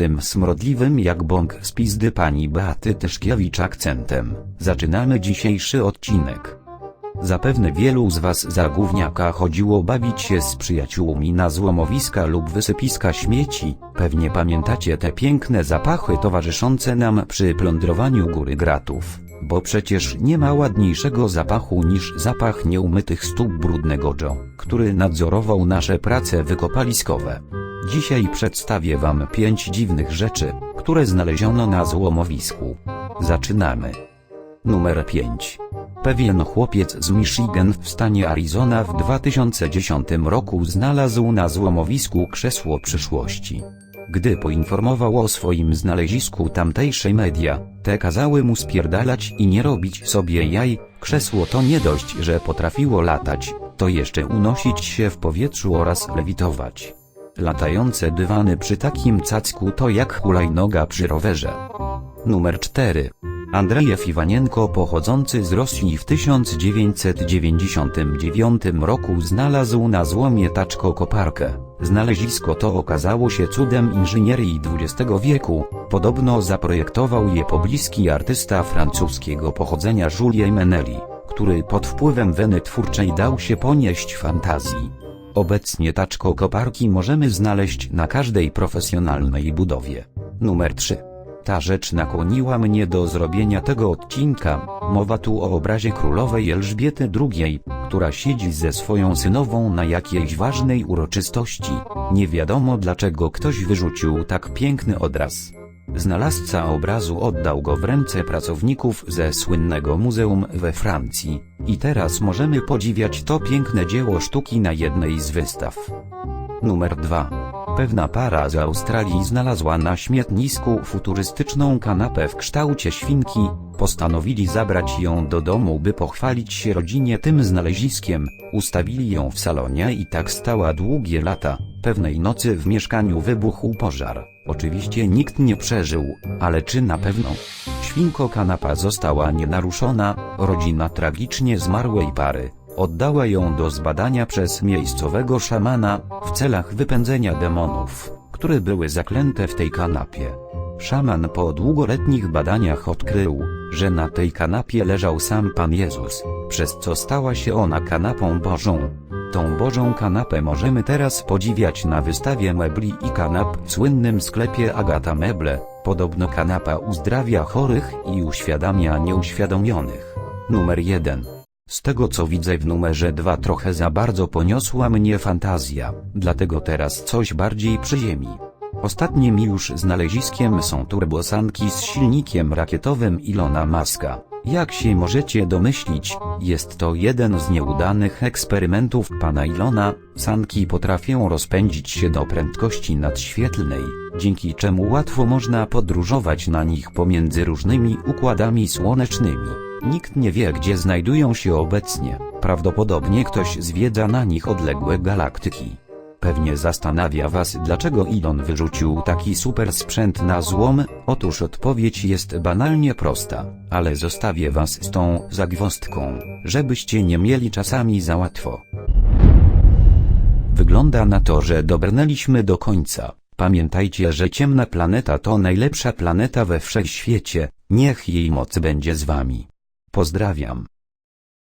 tym smrodliwym jak bąk z pizdy pani Beaty Tyszkiewicz akcentem, zaczynamy dzisiejszy odcinek. Zapewne wielu z was za gówniaka chodziło bawić się z przyjaciółmi na złomowiska lub wysypiska śmieci, pewnie pamiętacie te piękne zapachy towarzyszące nam przy plądrowaniu góry gratów, bo przecież nie ma ładniejszego zapachu niż zapach nieumytych stóp brudnego Joe, który nadzorował nasze prace wykopaliskowe. Dzisiaj przedstawię wam pięć dziwnych rzeczy, które znaleziono na złomowisku. Zaczynamy. Numer 5. Pewien chłopiec z Michigan w stanie Arizona w 2010 roku znalazł na złomowisku krzesło przyszłości. Gdy poinformował o swoim znalezisku tamtejsze media, te kazały mu spierdalać i nie robić sobie jaj, krzesło to nie dość, że potrafiło latać, to jeszcze unosić się w powietrzu oraz lewitować. Latające dywany przy takim cacku to jak hulajnoga przy rowerze. Numer 4. Andrzejew Iwanienko pochodzący z Rosji w 1999 roku znalazł na złomie taczko koparkę. Znalezisko to okazało się cudem inżynierii XX wieku, podobno zaprojektował je pobliski artysta francuskiego pochodzenia Julien Meneli, który pod wpływem weny twórczej dał się ponieść fantazji. Obecnie taczko koparki możemy znaleźć na każdej profesjonalnej budowie. Numer 3. Ta rzecz nakłoniła mnie do zrobienia tego odcinka, mowa tu o obrazie królowej Elżbiety II, która siedzi ze swoją synową na jakiejś ważnej uroczystości. Nie wiadomo dlaczego ktoś wyrzucił tak piękny obraz. Znalazca obrazu oddał go w ręce pracowników ze słynnego muzeum we Francji, i teraz możemy podziwiać to piękne dzieło sztuki na jednej z wystaw. Numer 2. Pewna para z Australii znalazła na śmietnisku futurystyczną kanapę w kształcie świnki, postanowili zabrać ją do domu by pochwalić się rodzinie tym znaleziskiem, ustawili ją w salonie i tak stała długie lata, pewnej nocy w mieszkaniu wybuchł pożar, oczywiście nikt nie przeżył, ale czy na pewno? Świnko kanapa została nienaruszona, rodzina tragicznie zmarłej pary, oddała ją do zbadania przez miejscowego szamana, w celach wypędzenia demonów, które były zaklęte w tej kanapie. Szaman po długoletnich badaniach odkrył, że na tej kanapie leżał sam Pan Jezus, przez co stała się ona kanapą Bożą. Tą Bożą kanapę możemy teraz podziwiać na wystawie mebli i kanap w słynnym sklepie Agata Meble. Podobno kanapa uzdrawia chorych i uświadamia nieuświadomionych. Numer 1. Z tego co widzę w numerze 2 trochę za bardzo poniosła mnie fantazja, dlatego teraz coś bardziej przy ziemi. Ostatnim już znaleziskiem są turbosanki z silnikiem rakietowym Ilona Maska. Jak się możecie domyślić, jest to jeden z nieudanych eksperymentów pana Ilona, sanki potrafią rozpędzić się do prędkości nadświetlnej, dzięki czemu łatwo można podróżować na nich pomiędzy różnymi układami słonecznymi. Nikt nie wie gdzie znajdują się obecnie, prawdopodobnie ktoś zwiedza na nich odległe galaktyki. Pewnie zastanawia was dlaczego Elon wyrzucił taki super sprzęt na złom, otóż odpowiedź jest banalnie prosta, ale zostawię was z tą zagwozdką, żebyście nie mieli czasami za łatwo. Wygląda na to, że dobrnęliśmy do końca. Pamiętajcie, że ciemna planeta to najlepsza planeta we wszechświecie, niech jej moc będzie z wami. Pozdrawiam.